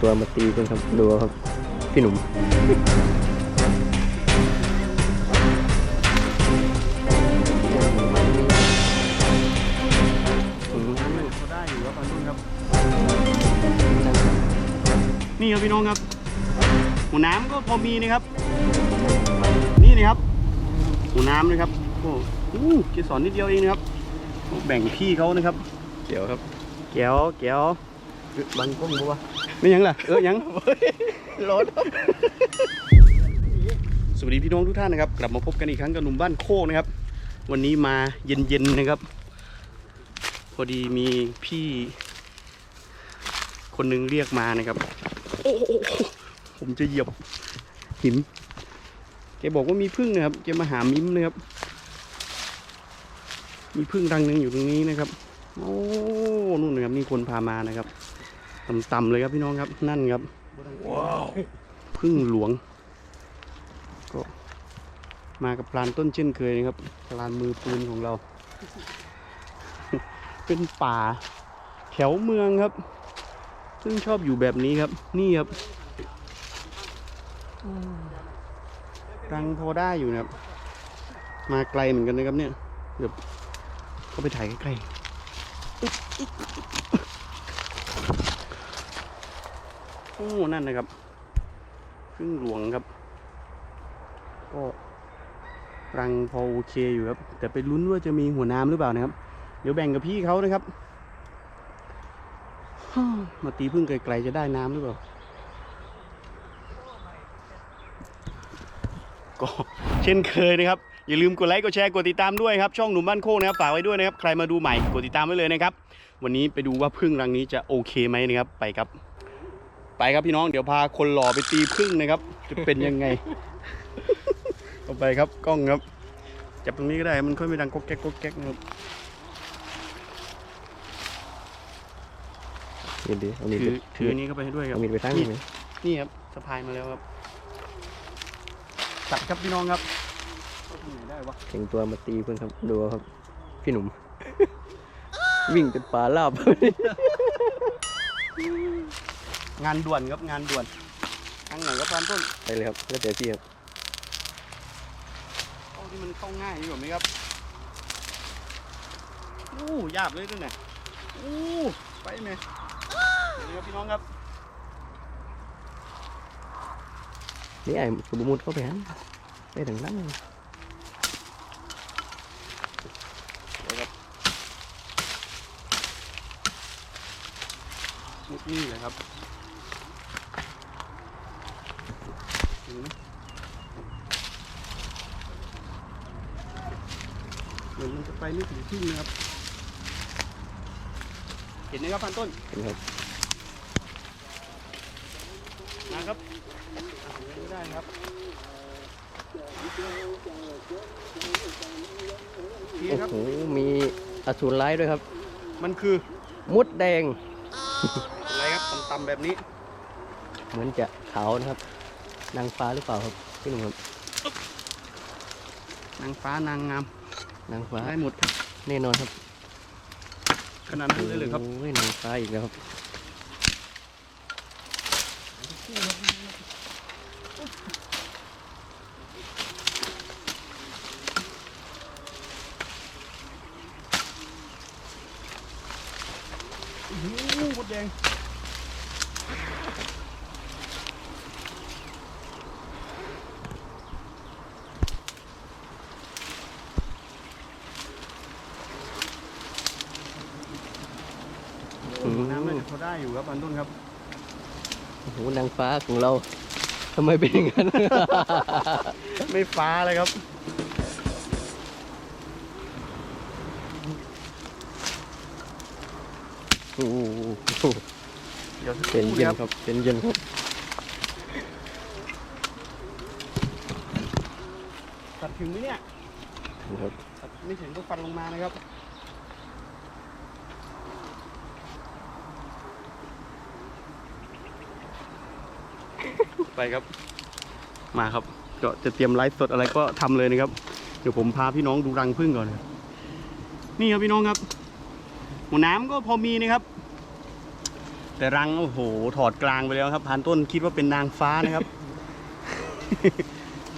ตัวมาตีกันครับดูครับ พี่หนุ่มเขาได้อยู่ครับตอนนู้นครับ นี่ครับพี่น้องครับหัวน้ำก็พอมีนะครับ นี่นะครับหัวน้ำนะครับโอ้โหเกสรนิดเดียวเองนะครับแบ่งพี่เขานะครับ เดี๋ยวครับ แก้วแก้วบังก้มบัว ไม่ยังล่ะ เออยังร้อนสวัสดีพี่น้องทุกท่านนะครับ กลับมาพบกันอีกครั้งกับหนุ่มบ้านโคกนะครับ วันนี้มาเย็นๆนะครับ พอดีมีพี่ คนหนึงเรียกมานะครับ โอ้โหผมจะเหยียบหินแกบอกว่ามีพึ่งนะครับแกมาหามิ้มนะครับ มีพึ่งรังหนึ่งอยู่ตรงนี้นะครับ โอ้นู่นนะครับนี่คนพามานะครับ ต่ำๆเลยครับพี่น้องครับนั่นครับว้าวพึ่งหลวง ก็มากับพลานต้นเช่นเคยนะครับพลานมือปืนของเรา เป็นป่าแถวเมืองครับ ซึ่งชอบอยู่แบบนี้ครับ นี่ครับรังพอได้อยู่นะครับ มาไกลเหมือนกันนะครับเนี่ยเดี๋ยวเข้าไปถ่ายใกล้ๆโอ้นั่นนะครับพึ่งหลวงครับ ก็รังพอโอเคอยู่ครับ แต่ไปลุ้นว่าจะมีหัวน้ำหรือเปล่านะครับ เดี๋ยวแบ่งกับพี่เขานะครับมาตีพึ่งไกลๆจะได้น้ำหรือเปล่าก็เช่นเคยนะครับ อย่าลืมกดไลค์กดแชร์กดติดตามด้วยครับ ช่องหนุ่มบ้านโคกนะครับฝากไว้ด้วยนะครับ ใครมาดูใหม่กดติดตามไว้เลยนะครับ วันนี้ไปดูว่าพึ่งรังนี้จะโอเคไหมนะครับไปครับ ไปครับพี่น้องเดี๋ยวพาคนหล่อไปตีพึ่งนะครับ จะเป็นยังไงเอาไปครับกล้องครับจับตรงนี้ก็ได้มันค่อยไม่ดังก๊อกแก๊กก๊อกแก๊กนะครับเดี๋ยวเดี๋ยวเอามีดถือไปถืออันนี้เข้าไปให้ด้วยครับเอามีดไปตั้งนี่ไหมนี่ครับสะพายมาแล้วครับตัดครับพี่น้องครับที่ไหนได้วะเข่งตัวมาตีเพื่อนครับดูครับ พี่หนุ่ม วิ่งเป็นปลาลาบ งานด่วนครับงานด่วนทางไหนก็ตอนต้นไปเลยครับแล้วแต่พี่ครับเข้าที่มันเข้าง่ายอยู่แบบนี้ครับอู้ยากเลยด้วยเนี่ยอู้ไปไหมนี่ครับพี่น้องครับนี่ไอ้สุบมุดเข้าไปหันไปถึงนั้นมุดนี่เลยครับเห็นไหมเหมือนมันจะ ไปไม่ถึงที่นะครับ เห็นไหมครับพันต้นเห็นครับนะครับไม่ได้ครับนี่โอ้ครับโหมีอสูรร้ายด้วยครับ มันคือมุดแดงอะไรครับต่ำๆแบบนี้ เหมือนจะขาวนะครับ นางฟ้าหรือเปล่าครับพี่หนุ่มครับ นางฟ้านางงาม นางฟ้าได้หมดครับแน่นอนครับขนาดนั้นเลยเลยครับโอ้ยนางฟ้าอีกแล้วครับ โอ้โหหมดแดง อืม น้ำน่าจะพอได้อยู่ครับอันต้นครับโอ้โหนางฟ้าของเราทำไมเป็นอย่างนั้น ไม่ฟ้าเลยครับโอ้โหเดี๋ยวสักคเป็นรู่เย็นนะครับครับเป็นเย็นครับตัดถึงไหมเนี่ยครับตัดไม่ถึงก็ฟันลงมานะครับ ไปครับ มาครับก็จะเตรียมไลฟ์สดอะไรก็ทำเลยนะครับ เดี๋ยวผมพาพี่น้องดูรังผึ้งก่อนน,นี่ครับพี่น้องครับหัวน้ำก็พอมีนะครับ แต่รังโอ้โห ถอดกลางไปแล้วครับพานต้นคิดว่าเป็นนางฟ้านะครับ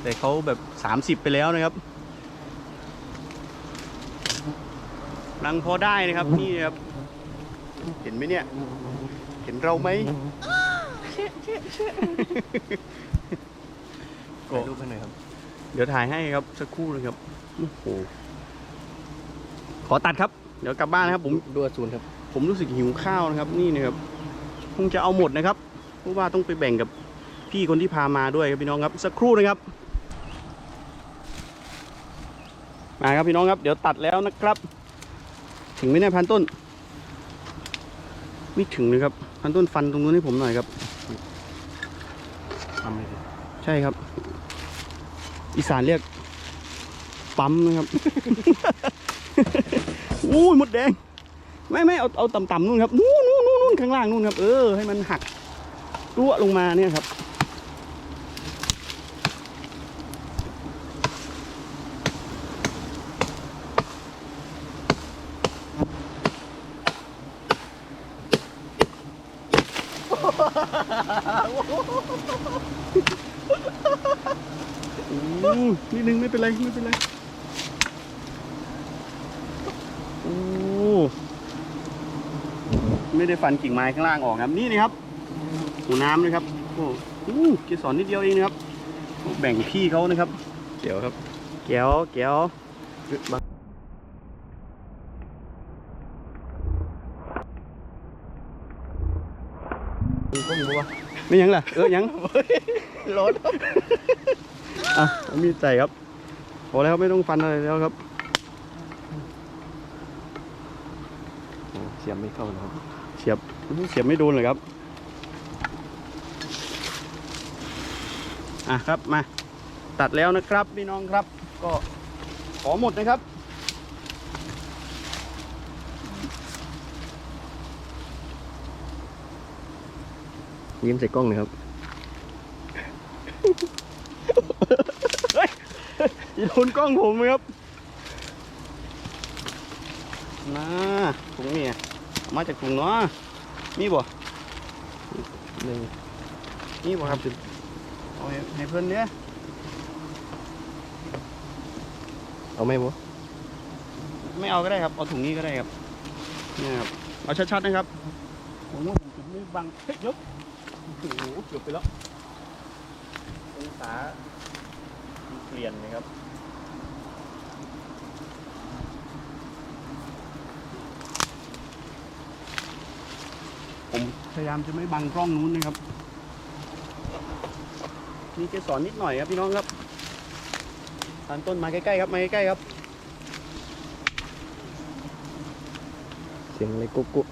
แต่เขาแบบสามสิบไปแล้วนะครับรังพอได้นะครับนี่ครับ เห็นไหมเนี่ย เห็นเราไหม ถ่ายรูปให้หน่อยครับ เดี๋ยวถ่ายให้ครับสักครู่นะครับโอ้โหขอตัดครับ เดี๋ยวกลับบ้านนะครับ ผมดูอสูรครับ ผมรู้สึกหิวข้าวนะครับ นี่นะครับคงจะเอาหมดนะครับเพราะว่าต้องไปแบ่งกับพี่คนที่พามาด้วยครับพี่น้องครับสักครู่นะครับ มาครับพี่น้องครับ เดี๋ยวตัดแล้วนะครับ ถึงไหมเนี่ยพันต้น ไม่ถึงเลยครับ พันต้นฟันตรงนู้นให้ผมหน่อยครับ ทำเลยดิใช่ครับ อีสานเรียก ปั๊มนะครับ อู้ยมดแดง ไม่ไม่เอาเอาต่ำๆนู่นครับ นู่นนู่นนู่นนู่นข้างล่างนู่นครับ เออให้มันหักรั่วลงมาเนี่ยครับ อ้นิดนึงไม่เป็นไรไม่เป็นไรโอ้ไม่ได้ฟันกิ่งไม้ข้างล่างออกครับนี่นะครับหูน้ำเลยครับโอ้โหเกสรนิดเดียวเองนะครับ แบ่งพี่เขานะครับ เดี๋ยวครับ แก้วแก้ว มาดู ก้มบัวไม่ยังล่ะ เออยังร้อนอะเอามีดใส่ครับพอแล้วไม่ต้องฟันอะไรแล้วครับเสียบไม่เข้านะครับเสียบเสียบไม่โดนเลยครับ อะครับมา ตัดแล้วนะครับพี่น้องครับ ก็ขอหมดนะครับ ยิ้มใส่กล้องหน่อยครับอย่าโดนกล้องผมเลยครับนะถุงนี่มาจากถุงเนาะมีบ่หนึ่งมีบ่ครับเอาให้ให้เพื่อนเนี้ยเอาไหมบัวไม่เอาก็ได้ครับ เอาถุงนี้ก็ได้ครับเนี่ยครับ เอาชัดๆนะครับ ผมว่าผมจุดไม่บังเฮ้ยยก โอ้โหเกือบไปแล้วองศาเปลี่ยนนะครับผมพยายามจะไม่บังกล้องนู้นนะครับมีเกสรนิดหน่อยครับพี่น้องครับตานต้นมาใกล้ๆครับมาใกล้ๆครับ เสียงอะไรกุ๊กกุ๊ก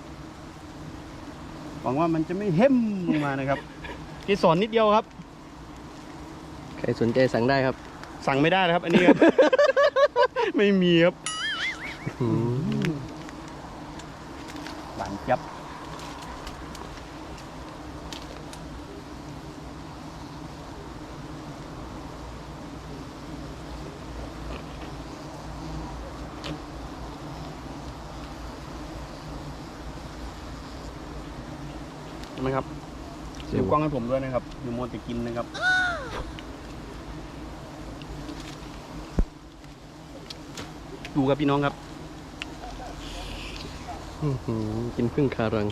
หวังว่ามันจะไม่เห็มลงมานะครับเกสรนิดเดียวครับ ใครสนใจสั่งได้ครับ สั่งไม่ได้นะครับ อันนี้ครับ ไม่มีครับ อืม หวานจับใช่ไหมครับเสียดูงกล้องให้ผมด้วยนะครับอยู่มัวแต่กินนะครับ ดูครับพี่น้องครับอื้อหือกินพึ่งคารัง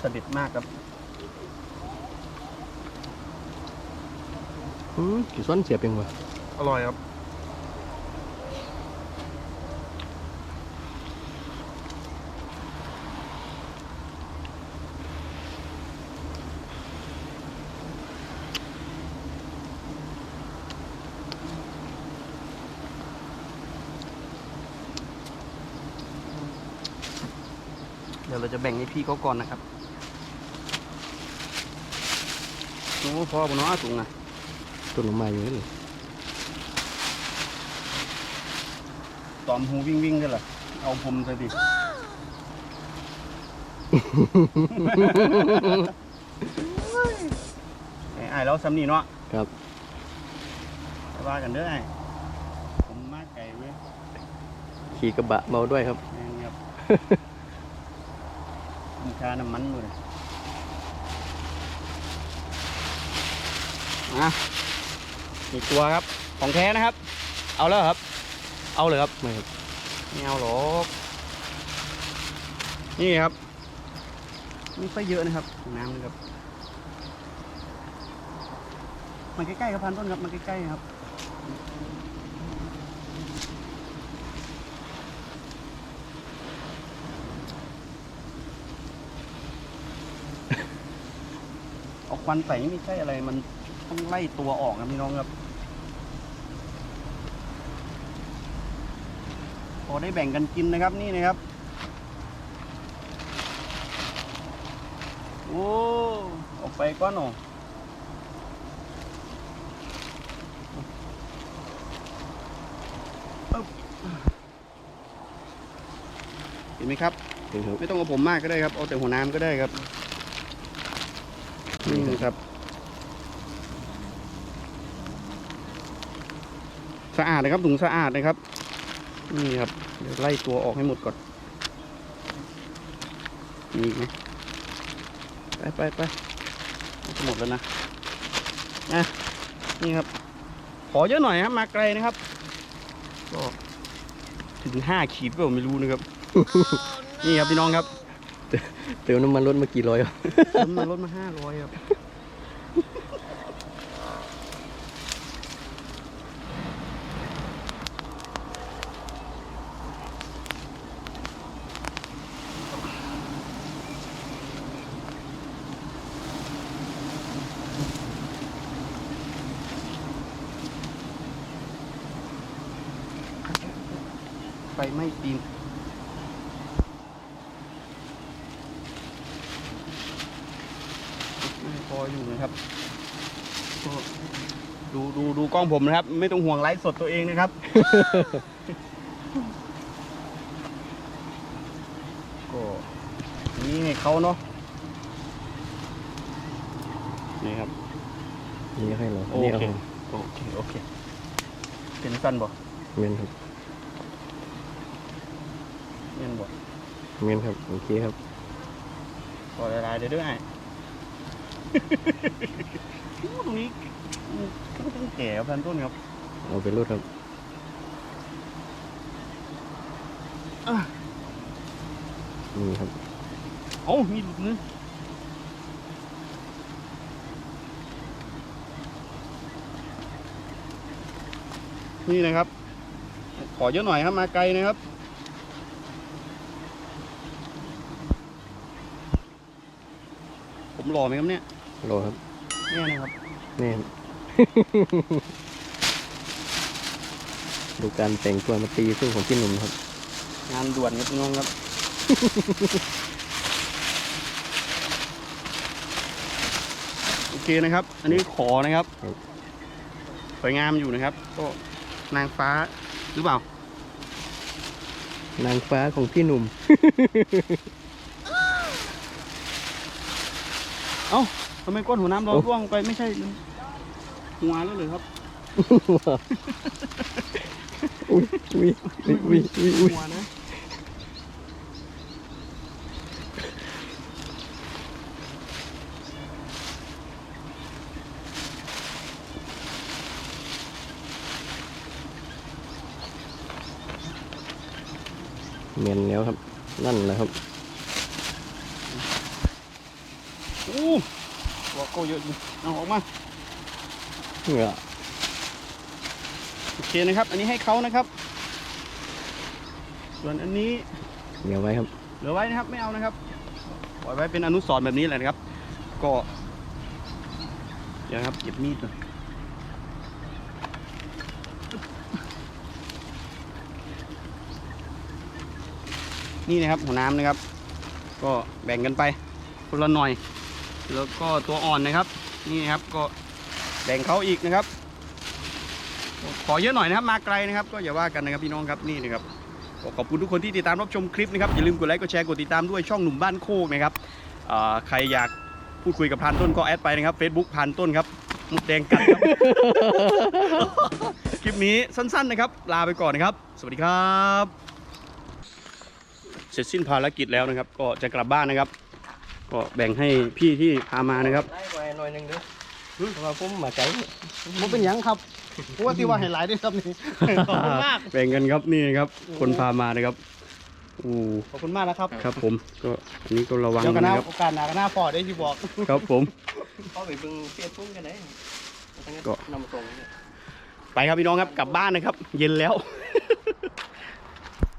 สดิดมากครับอืมกี่ซ้อนเสียบยังวะอร่อยครับ เดี๋ยวเราจะแบ่งให้พี่เขาก่อนนะครับโอ้พอปะเนาะถุงอะต้นลงมาอยู่นี่เลยตอมหูวิ่งวิ่งกันเหรอเอาผมซะดิไอ้ไอ้แล้วซ้ำนี่เนาะครับไปว่ากันเด้อไอ้ผมมากไก่เว้ยขี่กระบะเมาด้วยครับแม่งครับผม ชาน้ำมันหมดเลยมาอีกตัวครับ ของแท้นะครับ เอาแล้วเหรอครับ เอาเลยครับไม่ครับไม่เอาหรอกนี่ครับไม่ค่อยเยอะนะครับ น้ำนะครับมันใกล้ๆครับพันต้นครับมันใกล้ๆครับ ควันใส่นี่ไม่ใช่อะไร มันต้องไล่ตัวออกนะพี่น้องครับ พอได้แบ่งกันกินนะครับนี่นะครับ โอ้ออกไปก้อนหนอปึ๊บเห็นไหมครับเห็นครับ ไม่ต้องเอาผมมากก็ได้ครับ เอาแต่หัวน้ำก็ได้ครับ นี่นะครับ สะอาดนะครับถุงสะอาดนะครับ นี่ครับเดี๋ยวไล่ตัวออกให้หมดก่อนมีอีกไหมไปไปไปจะหมดแล้วนะอะนี่ครับ ขอเยอะหน่อยครับ มาไกลนะครับ ก็ถึงห้าขีดเปล่าไม่รู้นะครับ นี่ครับพี่น้องครับ เติมน้ำมันรถมากี่ร้อยครับน้ำมันลดมาห้าร้อยครับ ไฟไหม้ตีน ไม่ พออยู่นะครับก็ดูดูดูกล้องผมนะครับ ไม่ต้องห่วงไลฟ์สดตัวเองนะครับ ก็อันนี่ให้เขาเนาะนี่ครับนี่ให้เราโอนี่เอาเคโอเคโอเคเป็นสั้นบ่เมนครับเงี้ยบ่เมนครับโอเคครับพอละลายเดี๋ยวด้วยโอ้ ตรงนี้มันต้องแก่พันต้นครับเอาไปรถครับอะนี่ครับเอ้ามีหลุดมือนี่นะครับ ขอเยอะหน่อยครับมาไกลนะครับผมหล่อไหมครับเนี่ย รอครับ เนี่ยนะครับ นี่ครับ ดูการแต่งตัวมาตีสู้ของพี่หนุ่มครับ งานด่วนครับพี่น้องครับ โอเคนะครับ อันนี้ขอนะครับ ครับ สวยงามอยู่นะครับ ก็นางฟ้าหรือเปล่า นางฟ้าของพี่หนุ่ม เอ้า ทำไมก้นหัวน้ำเราโอ้ร่วงไปไม่ใช่หัวแล้วเลยครับอุ้ยอุ้ยอุ้ยอุ้ยอุ้ยอุ้ยหัวนะเมนแล้วครับ นั่นแหละครับ โอ้ หัวโกเยอะอยู่เอาออกมาเหงื่อโอเคนะครับ อันนี้ให้เขานะครับ ส่วนอันนี้เหนียวไว้ครับ เหลือไว้นะครับไม่เอานะครับปล่อยไว้เป็นอนุสรณ์แบบนี้แหละนะครับ ก็เดี๋ยวนะครับเก็บมีดก่อนนี่นะครับหัวน้ำนะครับ ก็แบ่งกันไปคนละหน่อย แล้วก็ตัวอ่อนนะครับ นี่นครับก็แบ่งเขาอีกนะครับ ขอเยอะหน่อยนะครับ มาไกลนะครับ ก็อย่าว่ากันนะครับพี่น้องครับนี่นะครับขอบคุณทุกคนที่ติดตามรับชมคลิปนะครับอย่าลืมกดไลค์กดแชร์กดติดตามด้วยช่องหนุ่มบ้านโคกนะครับใครอยากพูดคุยกับพรานต้นก็แอดไปนะครับ Facebook พรานต้นครับมุดแดงกัดครับ คลิปนี้สั้นๆนะครับ ลาไปก่อนนะครับ สวัสดีครับ เสร็จสิ้นภารกิจแล้วนะครับ ก็จะกลับบ้านนะครับ ก็แบ่งให้พี่ที่พามานะครับได้ไปหน่อยหนึงเด้อเพราะว่าผมมาไกลผมเป็นหยังครับเพราะว่าที่ว่าให้หลายด้วยครับนี่ ขอบคุณมาก แบ่งกันครับนี่นะครับ คนพามานะครับอู้ขอบคุณมากนะครับ ครับผมก็อันนี้ก็ระวังเดี๋ยวกันหน้านะครับโอกาสหน้ากันหน้าพอได้ที่บอก ครับผม เข้าไปเบิ่งเฟซบุ๊กกันได้ก็ นำมาส่งเนี่ย ไปครับพี่น้องครับกลับบ้านนะครับ เย็นแล้ว